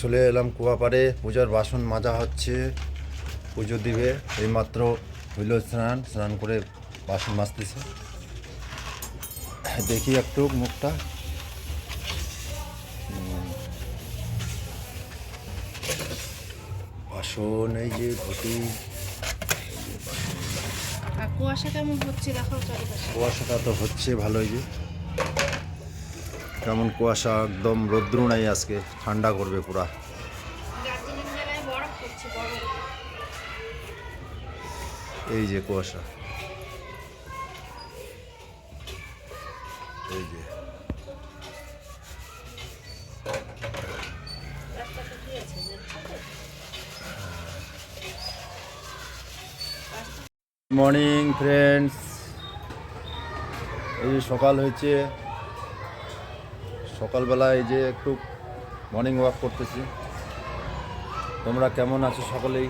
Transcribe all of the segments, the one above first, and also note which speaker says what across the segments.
Speaker 1: চলে এলাম কুয়াপাড়ে পূজার বাসন মাজা হচ্ছে পুজো দিবে। এইমাত্র হইল স্নান স্নান করে বাসন মাজতেছে। দেখি একটু মুখটা। বাসন এই যে ঘটি
Speaker 2: কুয়াশা কেমন হচ্ছে? দেখো
Speaker 1: কুয়াশাটা তো হচ্ছে ভালোই যে। কেমন কুয়াশা, একদম রৌদ্র নাই আজকে, ঠান্ডা করবে পুরা। এই যে কুয়াশা। এই যে। মর্নিং ফ্রেন্ডস এই সকাল হয়েছে। সকালবেলা এই যে একটু মর্নিং ওয়াক করতেছি। তোমরা কেমন আছো সকলেই?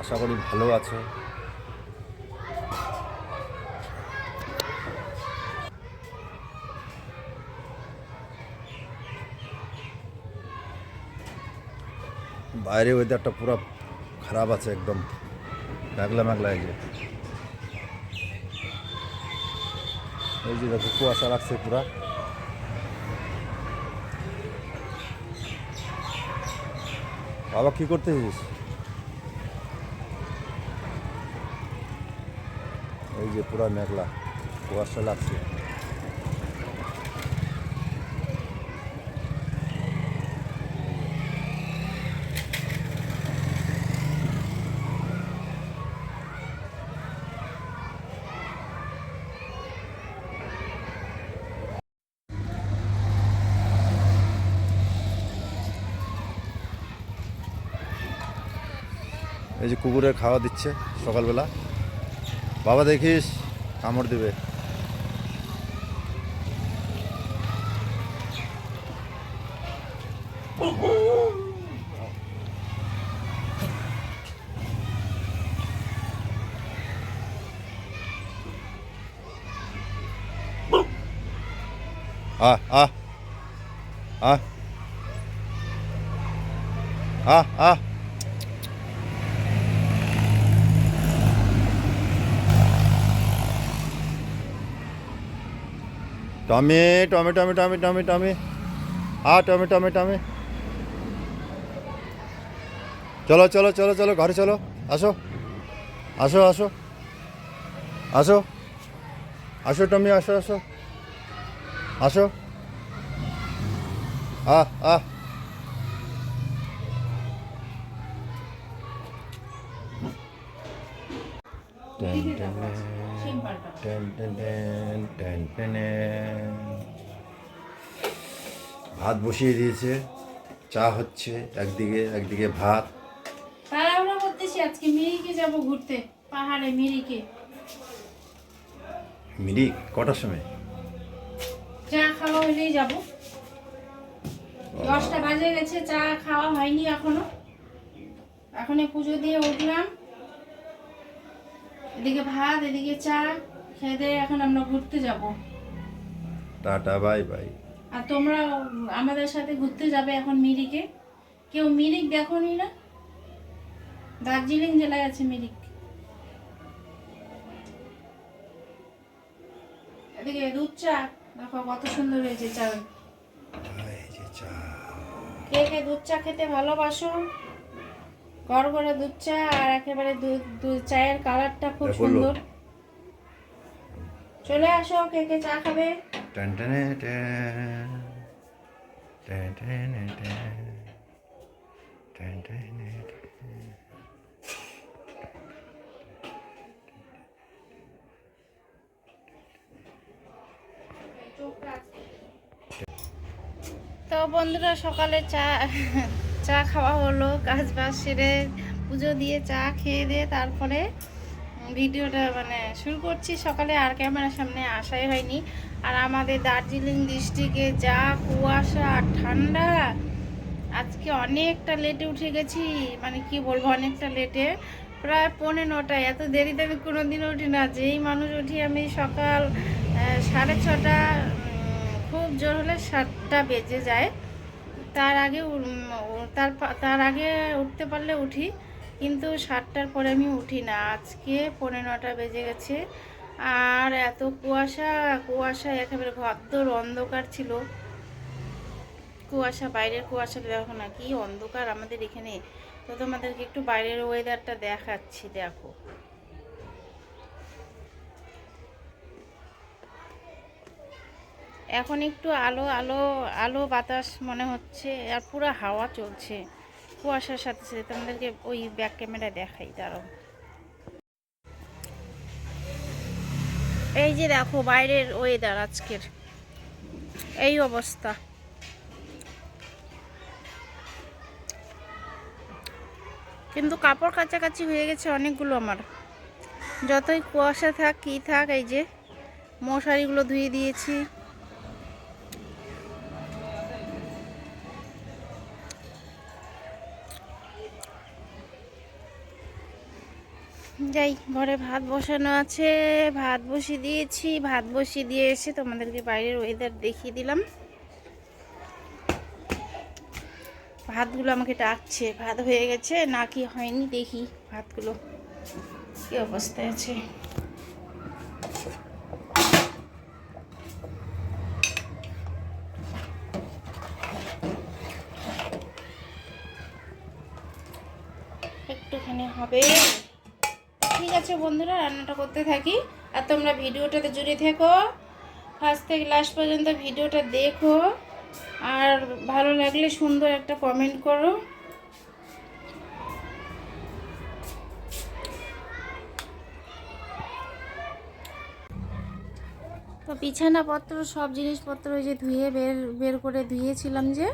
Speaker 1: আশা করি ভালো আছো। বাইরে ওয়েদারটা পুরো খারাপ আছে একদম। মেঘলা মেঘলা এই যে। এই যে দেখো, কুয়াশা রাখছে পুরা। বাবা কি করতেছিস? এই যে পুরা মেঘলা কুয়াশা লাগছে। এই যে কুকুরের খাওয়া দিচ্ছে সকালবেলা। বাবা দেখিস কামড় দিবে। আহ আহ আহ আহ আ। Tommy Tommy Tommy Tommy Tommy Tommy. আ, টমি টমি টমি। চলো চলো চলো চলো, ঘরে চলো। আসো আসো আসো। আসো। আসো, টমি, আসো আসো। আসো। আ আ। ভাত বসিয়ে দিয়েছে চা হচ্ছে একদিকে একদিকে ভাত।
Speaker 2: তাড়াহুড়ো করতেছি আজকে মিরিকে যাব ঘুরতে পাহাড়ে মিরিকে।
Speaker 1: মিরিক কটার সময়?
Speaker 2: চা খাওয়া হলেই যাব। দশটা বাজে গেছে চা খাওয়া হয়নি এখনও। এখন পুজো দিয়ে উঠলাম। এদিকে ভাত এদিকে চা খেয়ে দিয়ে এখন আমরা ঘুরতে যাব।
Speaker 1: Tata bye bye.
Speaker 2: আর তোমরা আমাদের সাথে ঘুরতে যাবে এখন মিরিকে। কেউ মিরিক দেখোনি না? দার্জিলিং জেলায় আছে মিরিক। এদিকে দুধ চা। দেখো কত সুন্দর হয়েছে চা
Speaker 1: চা।
Speaker 2: কে কে দুধ চা খেতে ভালোবাসো? গড়গড়ে দুধ চা আর একেবারে দুধ দুধ চায়ের কালারটা খুব সুন্দর। চলে আসো কে কে চা খাবে?
Speaker 1: টেন টেনে টেন টেন টেনে টেন টেন টেনে টেন।
Speaker 2: তো বন্ধুরা সকালে চা চা খাওয়া হলো কাজ বাজ সেরে পুজো দিয়ে চা খেয়ে দিয়ে তারপরে ভিডিওটা মানে শুরু করছি। সকালে আর ক্যামেরার সামনে আসাই হয়নি। আর আমাদের দার্জিলিং ডিস্ট্রিক্টে যা কুয়াশা আর ঠান্ডা, আজকে অনেকটা লেটে উঠে গেছি। মানে কি বলব, অনেকটা লেটে প্রায় পৌনে নটায়, এত দেরিতে আমি কোনোদিনও উঠি না। যেই মানুষ উঠি আমি সকাল সাড়ে ছটা খুব জোর হলে সাতটা বেজে যায়। তার আগে তার তার আগে উঠতে পারলে উঠি, কিন্তু সাতটার পরে আমি উঠি না। আজকে পনেরো নটা বেজে গেছে, আর এত কুয়াশা কুয়াশা একেবারে ঘরদোর অন্ধকার ছিল। কুয়াশা, বাইরের কুয়াশা দেখো না, কি অন্ধকার আমাদের এখানে। তো তোমাদেরকে একটু বাইরের ওয়েদারটা দেখাচ্ছি, দেখো। এখন একটু আলো আলো আলো বাতাস মনে হচ্ছে, আর পুরো হাওয়া চলছে। কুয়াশার সাথে সাথে তোমাদেরকে ওই ব্যাক ক্যামেরা দেখাই, দাঁড়াও। এই যে দেখো, বাইরের ওয়েদার আজকের। এই অবস্থা। কিন্তু কাপড় কাছাকাছি হয়ে গেছে অনেকগুলো আমার। যতই কুয়াশা থাক, কী থাক, এই যে মশারিগুলো ধুয়ে দিয়েছি। যাই, ঘরে ভাত বসানো আছে। ভাত বসিয়ে দিয়েছি। ভাত বসিয়ে দিয়ে এসে তোমাদেরকে বাইরের ওয়েদার দেখিয়ে দিলাম। ভাতগুলো আমাকে ডাকছে। ভাত হয়ে গেছে, না কি হয়নি, দেখি ভাতগুলো কি অবস্থায় আছে। একটুখানি হবে। ঠিক আছে বন্ধুরা, রান্নাটা করতে থাকি। আর তোমরা ভিডিওটাতে জুড়ে থেকো। ফার্স্ট থেকে লাস্ট পর্যন্ত ভিডিওটা দেখো। আর ভালো লাগলে সুন্দর একটা কমেন্ট করো। তো বিছানাপত্র, সব জিনিসপত্র ওই যে ধুয়ে বের বের করে ধুয়েছিলাম যে,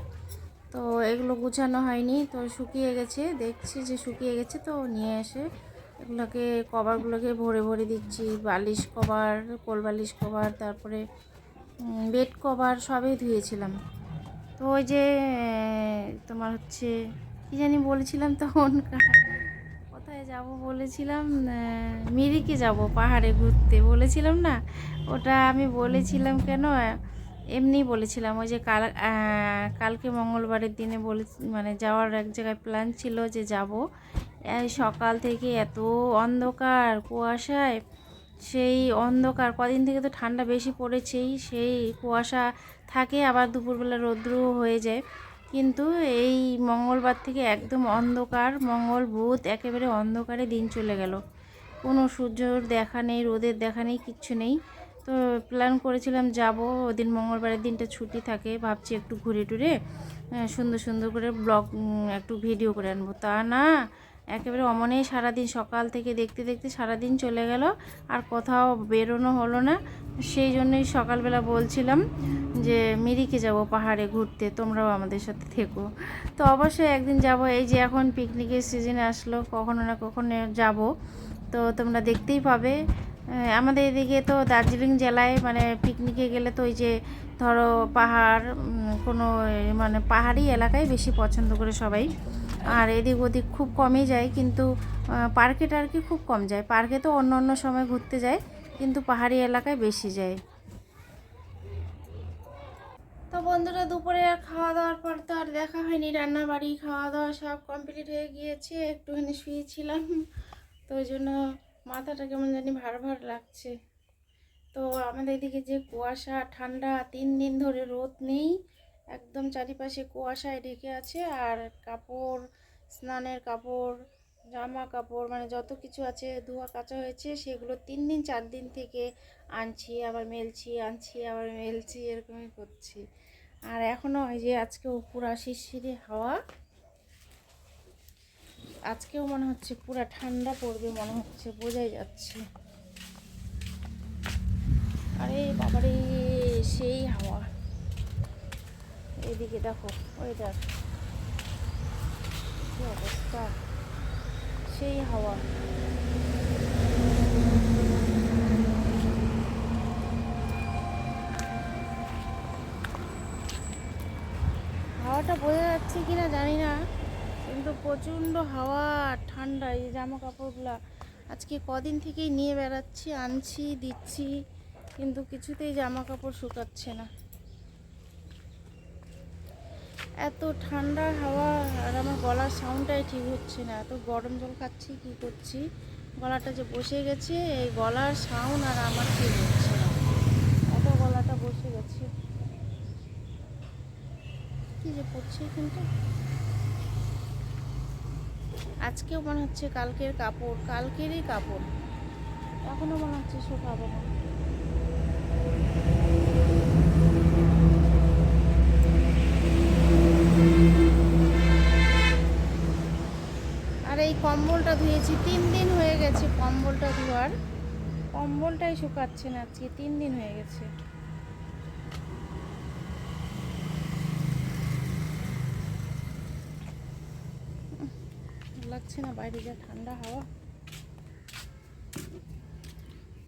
Speaker 2: তো এগুলো গুছানো হয়নি, তো শুকিয়ে গেছে। দেখছি যে শুকিয়ে গেছে, তো নিয়ে এসে এগুলোকে কভারগুলোকে ভরে ভরে দিচ্ছি। বালিশ কভার, কোল বালিশ কভার, তারপরে বেড কভার সবই ধুয়েছিলাম। তো ওই যে তোমার হচ্ছে, কী জানি বলেছিলাম তখন? কোথায় যাব বলেছিলাম? মিরিকে যাব, পাহাড়ে ঘুরতে। বলেছিলাম না? ওটা আমি বলেছিলাম কেন? এমনি বলেছিলাম। ওই যে কাল কালকে মঙ্গলবারের দিনে বলে মানে যাওয়ার এক জায়গায় প্ল্যান ছিল যে যাব। সকাল থেকে এত অন্ধকার কুয়াশায়, সেই অন্ধকার, কদিন থেকে তো ঠান্ডা বেশি পড়েছেই, সেই কুয়াশা থাকে, আবার দুপুরবেলা রৌদ্রও হয়ে যায়। কিন্তু এই মঙ্গলবার থেকে একদম অন্ধকার, মঙ্গল বুধ, একেবারে অন্ধকারে দিন চলে গেল। কোনো সূর্যর দেখা নেই, রোদের দেখা নেই, কিচ্ছু নেই। তো প্ল্যান করেছিলাম যাব, ওদিন মঙ্গলবারের দিনটা ছুটি থাকে, ভাবছি একটু ঘুরে টুরে সুন্দর সুন্দর করে ব্লগ একটু ভিডিও করে আনব। তা না একেবারে অমনেই সারাদিন, সকাল থেকে দেখতে দেখতে সারাদিন চলে গেল, আর কোথাও বেরোনো হলো না। সেই জন্যই সকালবেলা বলছিলাম যে, মিরিকে যাব পাহাড়ে ঘুরতে, তোমরাও আমাদের সাথে থেকো। তো অবশ্যই একদিন যাব। এই যে এখন পিকনিকের সিজন আসলো, কখনো না কখনো যাব। তো তোমরা দেখতেই পাবে। আমাদের এদিকে তো দার্জিলিং জেলায় মানে পিকনিকে গেলে তো ওই যে, ধরো পাহাড় কোনো মানে পাহাড়ি এলাকায় বেশি পছন্দ করে সবাই। আর এদিক ওদিক খুব কমই যায়, কিন্তু পার্কে টার্কে খুব কম যায়। পার্কে তো অন্য অন্য সময় ঘুরতে যায়, কিন্তু পাহাড়ি এলাকায় বেশি যায়। তো বন্ধুরা, দুপুরে আর খাওয়া দাওয়ার পর তো আর দেখা হয়নি। রান্না বাড়ি খাওয়া দাওয়া সব কমপ্লিট হয়ে গিয়েছে। একটুখানি শুয়েছিলাম। তো ওই জন্য মাথাটা কেমন জানি ভার ভার লাগছে। তো আমাদের এদিকে যে কুয়াশা, ঠান্ডা, তিন দিন ধরে রোদ নেই। একদম চারিপাশে কুয়াশায় ঢেকে আছে আর কাপড়, স্নানের কাপড়, জামা কাপড় মানে যত কিছু আছে, ধোয়া কাচা হয়েছে, সেগুলো তিন দিন, চার দিন থেকে আনছি, আবার মেলছি, আনছি, আবার মেলছি, এরকমই করছি। আর এখনও ওই যে আজকে পুরা শিরশিরে হাওয়া, আজকেও মনে হচ্ছে পুরা ঠান্ডা পড়বে মনে হচ্ছে, বোঝাই যাচ্ছে। আরে বাবারে, সেই হাওয়া। এদিকে দেখো ওয়েদার কি অবস্থা? সেই হাওয়া। হাওয়াটা বোঝা যাচ্ছে কিনা জানি না, কিন্তু প্রচণ্ড হাওয়া ঠান্ডা, এই জামা কাপড়গুলা আজকে কদিন থেকেই নিয়ে বেড়াচ্ছি, আনছি, দিচ্ছি, কিন্তু কিছুতেই জামা কাপড় শুকাচ্ছে না। এত ঠান্ডা হাওয়া আর আমার গলার সাউন্ডটাই ঠিক হচ্ছে না। এত গরম জল খাচ্ছি, কি করছি? গলাটা যে বসে গেছে, এই গলার সাউন্ড আর আমার ঠিক হচ্ছে না। এত গলাটা বসে গেছে। কি যে পড়ছে কিন্তু আজকেও মনে হচ্ছে কালকের কাপড়, কালকেরই কাপড়। এখনও মনে হচ্ছে শুকাবে না। কম্বলটা ধুয়েছি, তিন দিন হয়ে গেছে কম্বলটা ধোয়ার। কম্বলটাই শুকাচ্ছে না আজকে, তিন দিন হয়ে গেছে। লাগছে না বাইরে যা ঠান্ডা হাওয়া।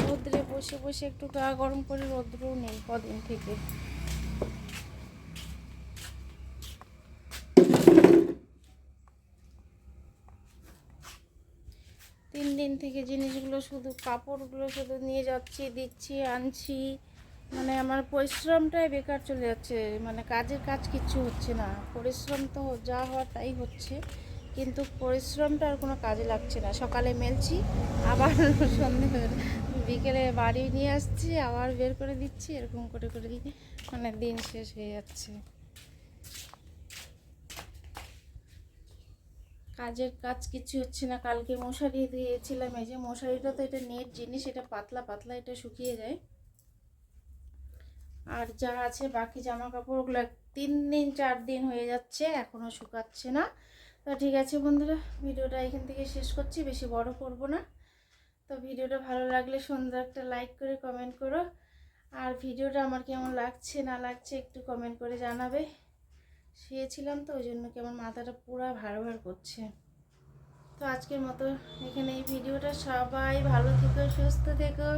Speaker 2: রোদ্রে বসে বসে একটু গা গরম করে রোদ্রও নেই কদিন থেকে তিন দিন থেকে জিনিসগুলো শুধু কাপড়গুলো শুধু নিয়ে যাচ্ছি, দিচ্ছি, আনছি। মানে আমার পরিশ্রমটাই বেকার চলে যাচ্ছে। মানে কাজের কাজ কিচ্ছু হচ্ছে না। পরিশ্রম তো যা হওয়ার তাই হচ্ছে। কিন্তু পরিশ্রমটা আর কোনো কাজে লাগছে না। সকালে মেলছি, আবার সন্ধে বিকেলে বাড়ি নিয়ে আসছি, আবার বের করে দিচ্ছি, এরকম করে করে মানে দিন শেষ হয়ে যাচ্ছে। কাজের কাজ কিছু হচ্ছে না। কালকে মশারি দিয়েছিলাম, এই যে মশারিটা তো এটা নেট জিনিস, এটা পাতলা পাতলা এটা শুকিয়ে যায়। আর যা আছে বাকি জামা কাপড়গুলো তিন দিন, চার দিন হয়ে যাচ্ছে এখনও শুকাচ্ছে না। তো ঠিক আছে বন্ধুরা, ভিডিওটা এখান থেকে শেষ করছি, বেশি বড় করব না। তো ভিডিওটা ভালো লাগলে সুন্দর একটা লাইক করে, কমেন্ট করো। আর ভিডিওটা আমার কেমন লাগছে, না লাগছে একটু কমেন্ট করে জানাবে। শুয়েছিলাম তো, ওই জন্য কি আমার মাথাটা পুরো ভার ভার করছে। তো আজকের মতো এখানে এই ভিডিওটা। সবাই ভালো থেকো, সুস্থ থেকো।